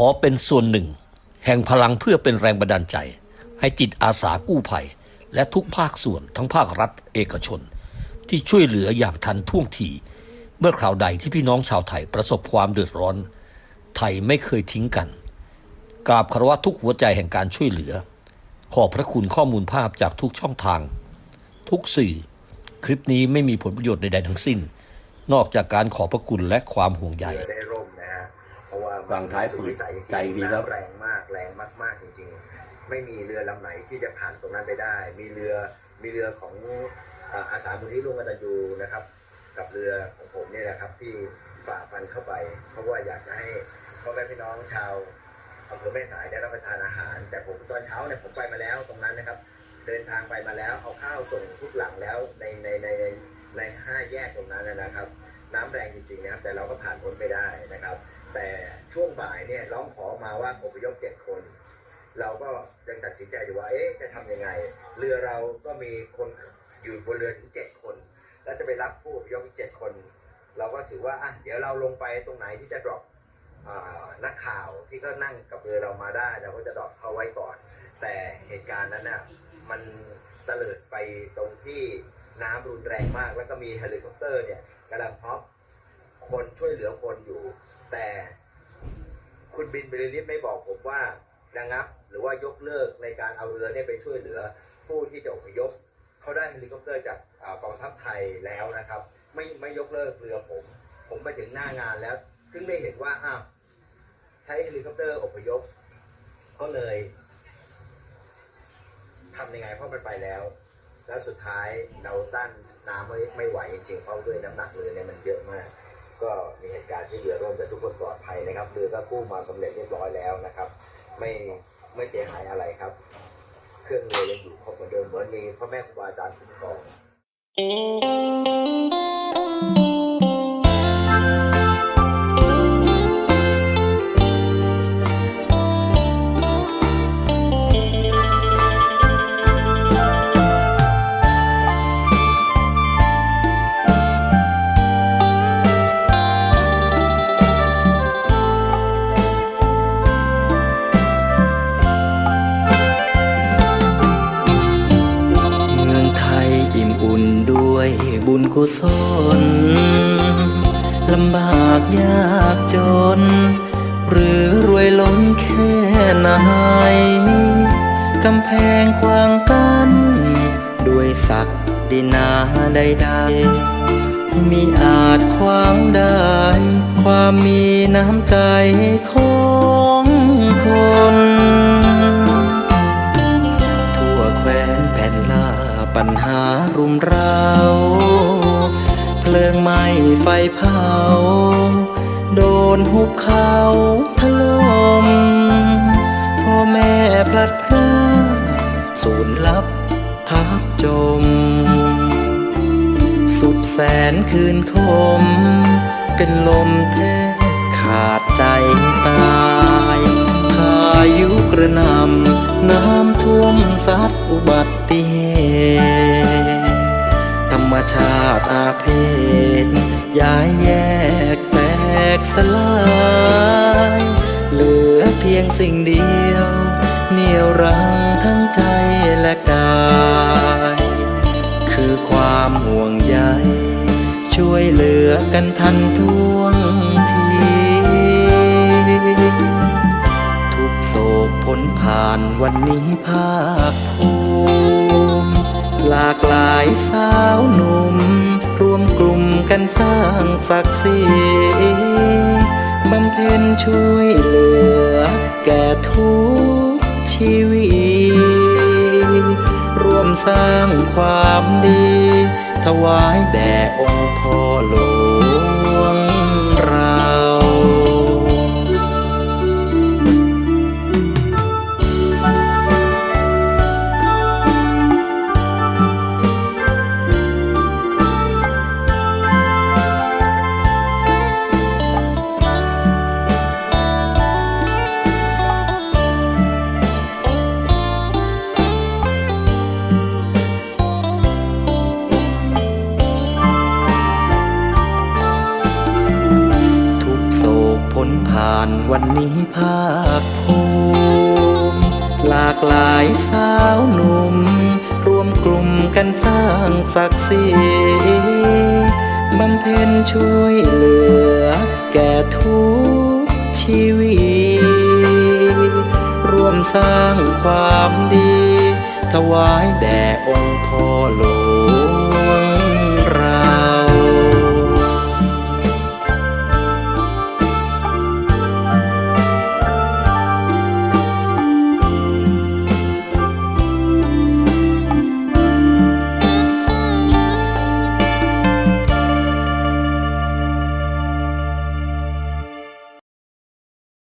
ขอเป็นส่วนหนึ่ง แห่งพลังเพื่อเป็นแรงบันดาลใจ ให้จิตอาสากู้ภัย และทุกภาคส่วนทั้งภาครัฐเอกชน ที่ช่วยเหลืออย่างทันท่วงทีเมื่อคราวใดที่พี่น้องชาวไทยประสบความเดือดร้อน ไทยไม่เคยทิ้งกัน กราบคารวะทุกหัวใจแห่งการช่วยเหลือ ขอบพระคุณข้อมูลภาพจากทุกช่องทาง ทุกสื่อ คลิปนี้ไม่มีผลประโยชน์ใดๆทั้งสิ้น นอกจากการขอบพระคุณและความห่วงใย ว่าฝั่งท้ายสุดวิสัยจริงใจดีครับน้ำแรงมากแรงมากๆจริงๆ ไม่มีเรือลำไหนที่จะผ่านตรงนั้นไปได้ มีเรือมีเรือของอ่าอาสามูลที่ร่วมกตันยูนะครับ กับเรือของผมเนี่ยแหละครับ ที่ฝ่าฟันเข้าไป เพราะว่าอยากจะให้พ่อแม่พี่น้องชาวอำเภอแม่สายได้รับประทานอาหาร แต่ผมตอนเช้าเนี่ยผมไปมาแล้วตรงนั้นนะครับ เดินทางไปมาแล้วเอาข้าวส่งทุกหลังแล้วในในในในในห้าแยกตรงนั้นนะครับ น้ำแรงจริงๆนะครับ แต่เราก็ผ่านพ้นไปได้นะครับ แต่ ช่วงบ่ายเนี่ยร้องขอมาว่าอพยพเจ็ดคน เราก็ยังตัดสินใจอยู่ว่าเอ๊ะจะทำยังไง เรือเราก็มีคนอยู่บนเรือถึงเจ็ดคน แล้วจะไปรับผู้อพยพเจ็ดคน เราก็ถือว่าอะเดี๋ยวเราลงไปตรงไหนที่จะดรอปนักข่าวที่ก็นั่งกับเรือเรามาได้เราก็จะดรอปเขาไว้ก่อน แต่เหตุการณ์นั้นน่ะมันเตลิดไปตรงที่น้ำรุนแรงมาก แล้วก็มีเฮลิคอปเตอร์เนี่ยกำลังพร้อมคนช่วยเหลือคนอยู่ แต่ คุณบินบริลิตไม่บอกผมว่าระงับ หรือว่ายกเลิกในการเอาเรือเนี่ยไปช่วยเหลือ ผู้ที่จะอพยพเขาได้เฮลิคอปเตอร์จากกองทัพไทยแล้วนะครับ ไม่ไม่ยกเลิกเรือผม ผมไปถึงหน้างานแล้วเพิ่งได้เห็นว่าอ้าวใช้เฮลิคอปเตอร์อพยพ ก็เลยทำยังไงเพราะมันไปแล้ว แล้วสุดท้ายเราต้านน้ำไม่ไม่ไหวจริงๆเพราะด้วยน้ำหนักเรือเนี่ยมันเยอะมาก ก็มีเหตุการณ์ที่เรือร่มแต่ทุกคนปลอด คือก็กู้มาสำเร็จเรียบร้อยแล้วนะครับ ไม่ไม่เสียหายอะไรครับ เครื่องเรือยังอยู่ครบเหมือนเดิมเหมือนมีพ่อแม่ครูอาจารย์คุ้มครอง กุศลลำบากยากจน หรือรวยล้นแค่ไหนกำแพงขวางกันด้วยศักดินาใดๆมีอาจขวางได้ ความมีน้ำใจของคนทั่วแคว้นแผ่นลาปัญหารุมร้า เขาถล่มพ่อแม่พลัดพรากสูญลับทับจม สุดแสนคืนคม เป็นลมแทบขาดใจตายพายุกระนำน้ำท่วมซัดอุบัติเหตุ มชาติอาเพศย้ายแยกแตกสลาย เหลือเพียงสิ่งเดียว เหนี่ยวรั้งทั้งใจและกาย คือความห่วงใยช่วยเหลือกันทันท่วงที ทุกโศกพ้นผ่านวันนี้ภาคภูมิหลากหลายสาว กันสร้างศักดิ์ศรีบำเพ็ญช่วยเหลือ แก่ทุกชีวิตร่วมสร้างความดี ถวายแด่องค์พ่อหลว วันนี้ภาคภูมิหลากหลายสาวหนุ่ม รวมกลุ่มกันสร้างศักดิ์ศรีบำเพ็ญช่วยเหลือ แก่ทุกชีวิตรวมสร้างความดี ถวายแด่องค์พ่อหลวง